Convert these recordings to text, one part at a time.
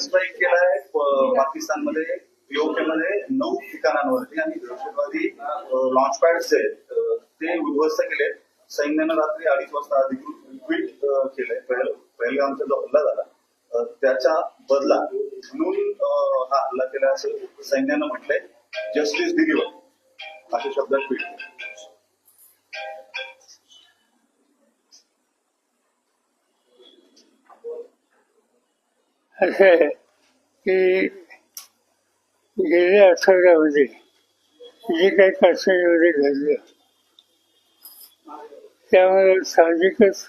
Strike केलाय पाकिस्तानमध्ये मध्ये नऊ ठिकाणांवरती आणि दहशतवादी लॉन्च पॅड्स आहेत ते उद्ध्वस्त केले. सैन्यानं रात्री अडीच वाजता अधिकृत ट्विट केलंय. पहिलगामचा जो हल्ला झाला त्याच्या त्याचा बदला म्हणून हा हल्ला केला असं सैन्यानं म्हटलंय जस्टिस डिलिव्हर अशा शब्दात ट्विट असं आहे की गेल्या आठवड्यामध्ये जे काही काश्मीरमध्ये घडलं त्यामुळे साहजिकच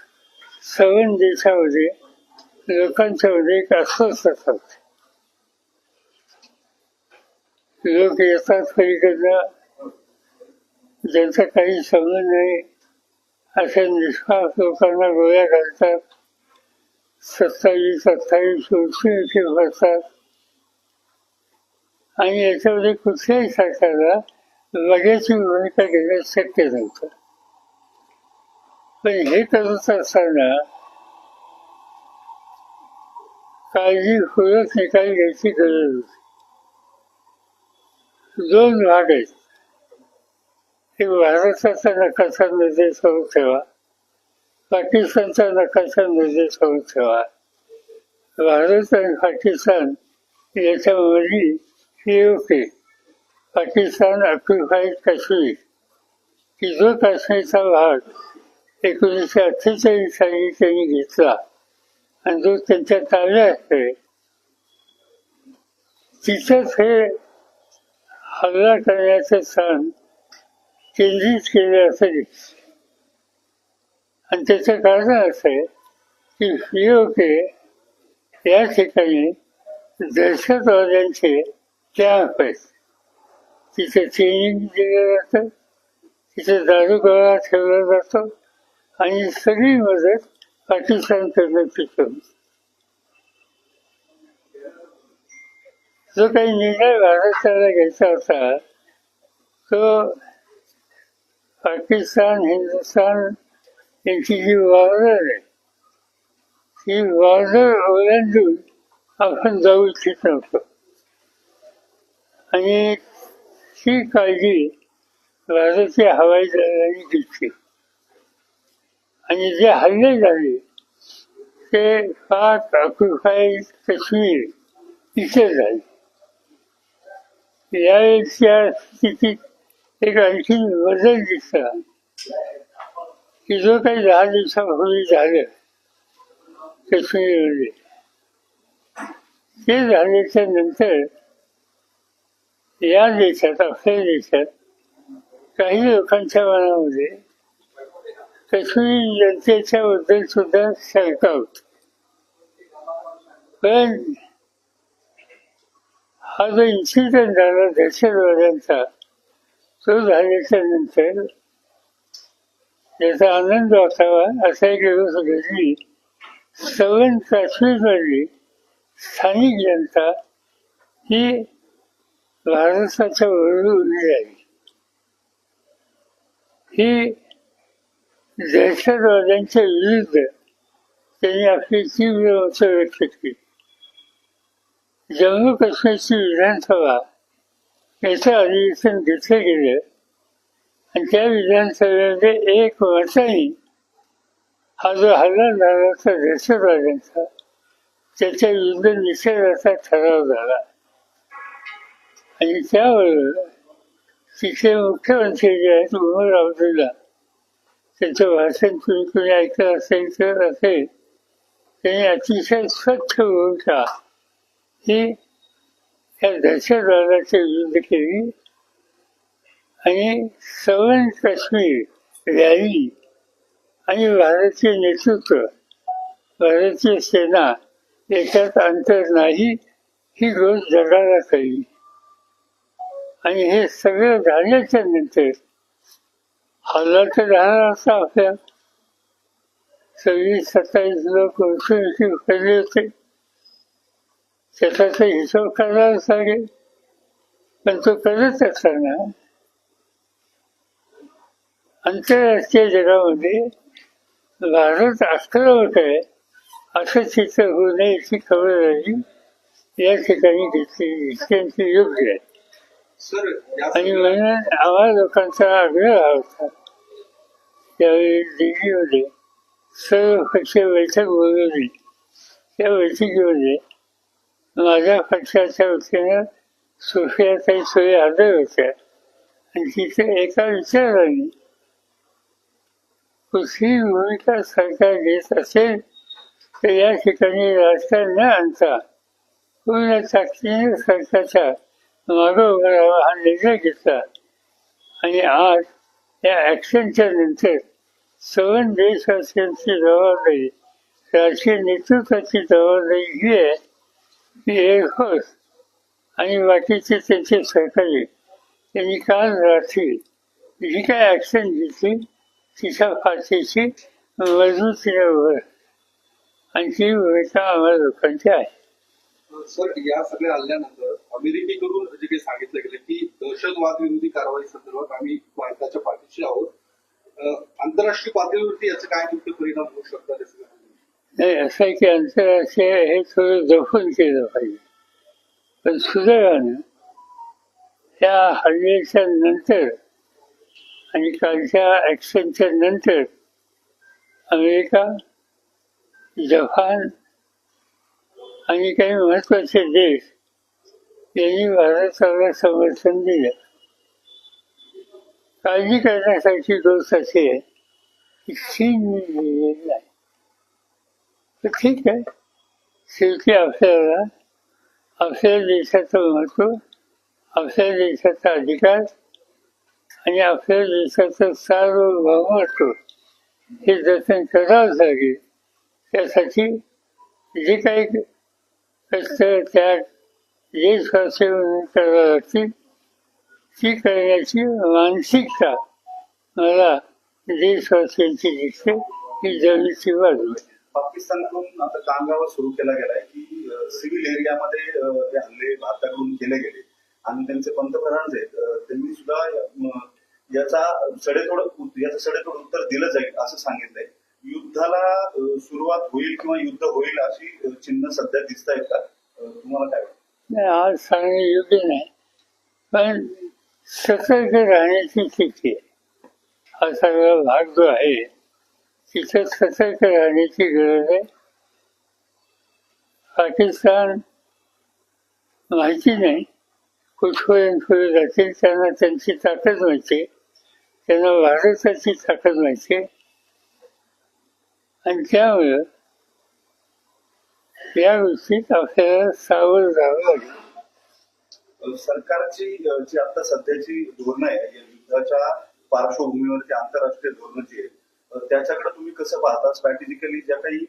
सवन देशामध्ये लोकांच्या मध्ये एक अस्वस्थ असतात लोक येतात पलीकडनं ज्यांचा काही संबंध नाही अशा निष्पाप लोकांना गोळ्या घालतात. सत्तावीस अठ्ठावीस वर्षे भरतात आणि याच्यामध्ये कुठल्याही सरकारला लगेच भूमिका घेणं शक्य नव्हतं. पण हे करत असताना काळजीपूर्वक निकाल घ्यायची गरज होती. दोन भाग आहेत. एक भारताचा नकाशा निर्देश होत ठेवा. पाकिस्तानचा नकाशा निर्देश होऊ ठेवा. भारत आणि पाकिस्तान याच्यामध्ये हे होते पाकिस्तान ऑक्युफाईड काश्मीर की काश्मीरचा भाग एकोणीसशे अठ्ठेचाळीस साली त्यांनी घेतला आणि जो त्यांच्या ताब्यात आहे तिथंच हे हल्ला करण्याचं स्थान केंद्रित केले असं दिसतं आणि त्याचं कारण असं आहे की पीओके या ठिकाणी दहशतवाद्यांचे कॅम्प आहेत. तिथे ट्रेनिंग दिलं जातं तिथे दारुगोळा ठेवला जातो आणि सगळी मदत पाकिस्तानकडनं पिकवतो जो काही निर्णय भारताला घ्यायचा होता तो पाकिस्तान हिंदुस्थान त्यांची जी बॉर्डर आहे ती बॉर्डर ओलांडून आपण जाऊ इच्छित. नव्हतो आणि ती काळजी भारतीय हवाई दलाने घेतली. आणि जे हल्ले झाले ते पाक ऑक्युफाईड कश्मीर इथे झाले. यावेळेच्या स्थितीत एक आणखी बदल दिसला. की जो काही दहा दिवसापूर्वी झालं काश्मीरमध्ये ते झाल्याच्यानंतर या देशात आपल्या देशात काही लोकांच्या मनामध्ये कश्मीरी जनतेच्या बद्दल सुद्धा शंका होती. पण हा जो इन्सिडेंट झाला दहशतवाद्यांचा तो झाल्याच्यानंतर याचा आनंद वाटावा असा एक दिवस घडली. सवन काश्मीरमधली स्थानिक जनता ही भारताच्या बरोबर उभी राहिली. ही दहशतवाद्यांच्या विरुद्ध त्यांनी आपली तीव्र मतं व्यक्त केली. जम्मू काश्मीरची विधानसभा याचं अधिवेशन घेतलं गेलं. आणि त्या विधानसभेमध्ये एक मताने हा जो हल्ला झाला होता दहशतवाद्यांचा त्याच्या विरुद्ध निषेधाचा ठराव झाला. आणि त्यावेळेला तिथले मुख्यमंत्री जे आहेत उमर अब्दुल्ला त्यांचं भाषण तुम्ही कोणी ऐकलं असेल तर असेल. त्यांनी अतिशय स्वच्छ भूमिका ही या दहशतवादाच्या विरुद्ध केली. आणि सवन काश्मीर रॅली आणि भारतीय नेतृत्व भारतीय सेना याच्यात अंतर नाही ही रोज जगाला कळली. आणि हे सगळं झाल्याच्यानंतर हल्ला तर झाला होता आपल्या. सव्वीस सत्तावीस लोक मृत्यूमुखी पडले होते. त्याचा तर हिशोब करायला लागेल पण तो करत असताना आंतरराष्ट्रीय जगामध्ये भारत आक्रमक आहे असं चित्र होऊ नये याची खबर राहिली या ठिकाणी डिसिजन योग्य आहे. आणि म्हणून आम्हा लोकांचा आग्रह होता त्यावेळी दिल्लीमध्ये सर्व पक्ष बैठक बोलवली. त्या बैठकीमध्ये माझ्या पक्षाच्या वतीनं सुफियाताई सोयी हजर होत्या. आणि तिथे एका विचाराने कुठलीही भूमिका सरकार घेत असेल तर या ठिकाणी राजकारण न आणता पूर्ण ताकदीने सरकारच्या मागं हा निर्णय घेतला आणि आज या ॲक्शनच्या नंतर सवन देशवासियांची जबाबदारी राजकीय नेतृत्वाची जबाबदारी ही। आहे की एअरफोर्स आणि बाकीचे त्यांचे सहकारी त्यांनी काल रात्री जी काय ॲक्शन घेतली तिच्या पाठीशी उभं राहिलं. आणि ती भूमिका आम्हाला लोकांची आहे? सर या सगळ्या हल्ल्यानंतर अमेरिकेकडून जे काही सांगितलं गेलं की दहशतवाद विरोधी कारवाई संदर्भात आम्ही भारताच्या पाठीशी आहोत. आंतरराष्ट्रीय पातळीवरती याचे काय नेमके परिणाम होऊ शकतात नाही असं आहे की आंतरराष्ट्रीय हे थोडं जपून केलं पाहिजे. पण सुदैवानं त्या हल्ल्याच्या नंतर आणि कालच्या ॲक्शनच्या नंतर अमेरिका जपान आणि काही महत्त्वाचे देश यांनी भारताला समर्थन दिलं. काळजी करण्यासाठी गोष्ट अशी आहे की चीन दिलेली नाही. तर ठीक आहे. शेवटी आपल्याला आपल्या देशाचं महत्त्व आपल्या देशाचा अधिकार आणि आपल्या देशाचा सार्वभौम वाटतो हे जतन करावंच लागेल. त्यासाठी जे काही कष्ट त्याग जे म्हणून करावं लागतील ती करण्याची मानसिकता मला देशवासियांची दिसते ही जमीची बाजू पाकिस्तानकडून आता कांगावा सुरू केला गेलाय की सिव्हिल एरियामध्ये हल्ले भारताकडून केले गेले. आणि त्यांचे पंतप्रधान जे आहेत, त्यांनी सुद्धा याचा सडेतोड याचं सडेतोड उत्तर दिलं जाईल असं सांगितलंय. युद्धाला सुरुवात होईल किंवा युद्ध होईल अशी चिन्ह सध्या दिसत आहेत का तुम्हाला काय वाटतं? नाही, आज सांगणे योग्य नाही. पण सतर्क राहण्याची स्थिती आहे. हा सगळा भाग जो आहे तिथे सतर्क राहण्याची गरज आहे. पाकिस्तान माहिती नाही. कुठपर्यंत पुढे जातील त्यांना त्यांची ताकद माहिती त्यांना भारताची ताकद माहिती आणि त्यामुळं या गोष्टीत आपल्याला सावध राहावं लागेल. सरकारची जी आता सध्याची धोरणं आहे या युद्धाच्या पार्श्वभूमीवरची आंतरराष्ट्रीय धोरणं जी आहे त्याच्याकडे तुम्ही कसं पाहता? स्ट्रॅटेजिकली ज्या काही